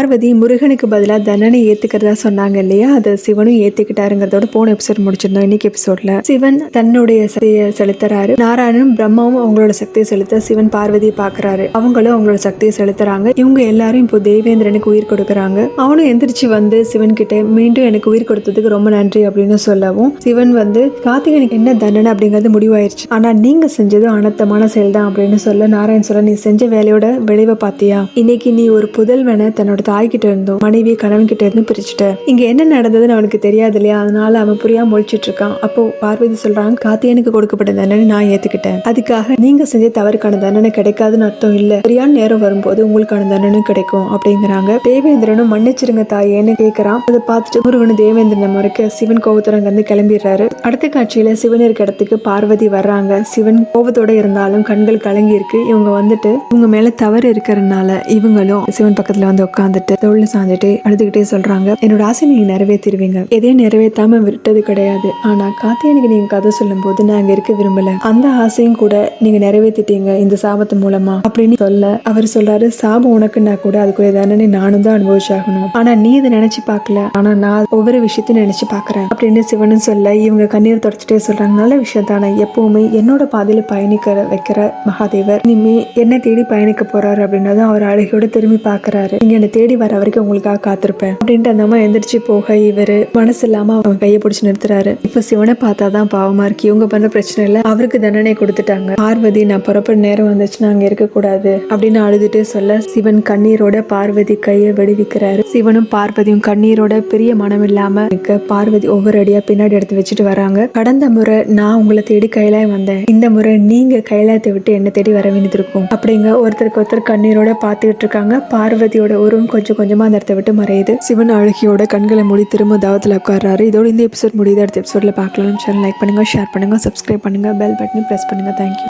பார்வதி முருகனுக்கு பதிலாக தண்டனை ஏத்துக்கிறதா சொன்னாங்க இல்லையா? அதை சிவனும் ஏத்துக்கிட்டாருங்கிறதோட போன எபிசோட் முடிச்சிருந்தோம். இன்னைக்கு எபிசோட்ல சிவன் தன்னுடைய சக்தியை செலுத்துறாரு. நாராயணனும் பிரம்மாவும் அவங்களோட சக்தியை செலுத்த சிவன் பார்வதியை பாக்குறாரு அவங்களும் அவங்களோட சக்தியை செலுத்துறாங்க. இவங்க எல்லாரும் இப்போ தேவேந்திரனுக்கு உயிர் கொடுக்குறாங்க. அவனும் எந்திரிச்சு வந்து சிவன் கிட்ட மீண்டும் எனக்கு உயிர் கொடுத்ததுக்கு ரொம்ப நன்றி அப்படின்னு சொல்லவும் சிவன் வந்து கார்த்திகனுக்கு என்ன தண்டனை? அப்படிங்கிறது முடிவாயிருச்சு. ஆனா நீங்க செஞ்சது அனர்த்தமான செயல் தான் அப்படின்னு சொல்ல நாராயண் சொல்ல நீ செஞ்ச வேலையோட விளைவை பார்த்தியா? இன்னைக்கு நீ ஒரு புதல்வனை தன்னோட தாய்கிட்ட இருந்தும். மனைவி கணவன் கிட்ட இருந்தும் பிரிச்சுட்ட இங்க என்ன நடந்ததுன்னு அவனுக்கு தெரியாது இல்லையா? அதனால அவன் புரியாம முழிச்சிட்டு இருக்கான். அப்போ பார்வதி சொல்றாங்க கார்த்திகனுக்கு கொடுக்கப்பட்ட தண்டனை நான் ஏத்துக்கிட்டேன். அதுக்காக நீங்க செஞ்ச தவறுக்கான தண்டனை கிடைக்காதுன்னு அர்த்தம் இல்ல. சரியான நேரம் வரும்போது உங்களுக்கான தண்டனை கிடைக்கும் அப்படிங்கிறாங்க. தேவேந்திரனும் மன்னிச்சிருங்க தாயேன்னு கேக்குறான். அதை பார்த்துட்டு முருகனும் தேவேந்திரன் மறுக்க சிவன் கோபத்தோட அங்கிருந்து கிளம்பிடுறாரு. அடுத்த காட்சியில சிவன் இருக்க இடத்துக்கு பார்வதி வர்றாங்க. சிவன் கோபத்தோட இருந்தாலும் கண்கள் கலங்கி இருக்கு. இவங்க வந்துட்டு இவங்க மேல தவறு இருக்கிறதுனால இவங்களும் சிவன் பக்கத்துல வந்து வந்துட்டு தோல்ல சாஞ்சிட்டு அழுதுகிட்டே சொல்றாங்க. என்னோட ஆசை நீங்க நிறைவேற்றிருவீங்க. எதையும் நிறைவேற்றாம விட்டது கிடையாது. ஆனா கார்த்தியனுக்கு நீங்க கதை சொல்லும் போது நான் அங்க இருக்க விரும்பல. அந்த ஆசையும் கூட நீங்க நிறைவேற்றிட்டீங்க இந்த சாபத்து மூலமா அப்படின்னு சொல்ல அவர் சொல்றாரு சாபம் உனக்குன்னா கூட அதுக்குரிய தண்டனை நானும் தான் அனுபவிச்சாகணும். ஆனா நீ இதை நினைச்சு பார்க்கல. ஆனா நான் ஒவ்வொரு விஷயத்தையும் நினைச்சு பாக்குறேன் அப்படின்னு சிவனும் சொல்ல இவங்க கண்ணீர் தொடச்சிட்டே சொல்றாங்க நல்ல விஷயம் தானே. எப்பவுமே என்னோட பாதையில பயணிக்கிற வைக்கிற மகாதேவர். இனிமே என்ன தேடி பயணிக்க போறாரு. அப்படின்னதும் அவர் அழகியோட திரும்பி பாக்குறாரு நீங்க என்னை தேடி வர வரைக்கும் உங்களுக்காக காத்திருப்பேன். அப்படின்ட்டு அந்த அம்மா எந்திரிச்சு போக இவரு மனசு இல்லாம அவன் கையை பிடிச்சி நிறுத்துறாரு. இப்ப சிவனை பார்த்தாதான் பாவமா இருக்கு. இவங்க பண்ற பிரச்சனை இல்ல. அவருக்கு தண்டனை கொடுத்துட்டாங்க. பார்வதி நான் புறப்பட நேரம் வந்துச்சுன்னா அங்க இருக்க கூடாது அப்படின்னு அழுதுட்டு சொல்ல சிவன் கண்ணீரோட பார்வதி கையை விடுவிக்கிறாரு. சிவனும் பார்வதியும் கண்ணீரோட பெரிய மனம் இல்லாம இருக்க பார்வதி ஒவ்வொரு அடியா பின்னாடி எடுத்து வச்சுட்டு வராங்க. கடந்த முறை நான் உங்களை தேடி கையிலாய வந்தேன். இந்த முறை நீங்க கைலாயத்தை விட்டு என்ன தேடி வர வேண்டியது இருக்கும் அப்படிங்க ஒருத்தருக்கு ஒருத்தர் கண்ணீரோட பாத்துக்கிட்டு இருக்காங்க. பார்வதியோட உருவம் கொஞ்சம் கொஞ்சமாக அந்த இடத்த விட்டு மறையுது. சிவன் அழகியோட கண்களை மூடி திரும்ப தாவத்தில் உட்கார்றாரு. இதோட இந்த எபிசோட் முடியுது. அடுத்த எபிசோடில் பார்க்கலாம். சேனல் லைக் பண்ணுங்க ஷேர் பண்ணுங்க சப்ஸ்கிரைப் பண்ணுங்க பெல் பட்டனை ப்ரெஸ் பண்ணுங்கள் தேங்க்யூ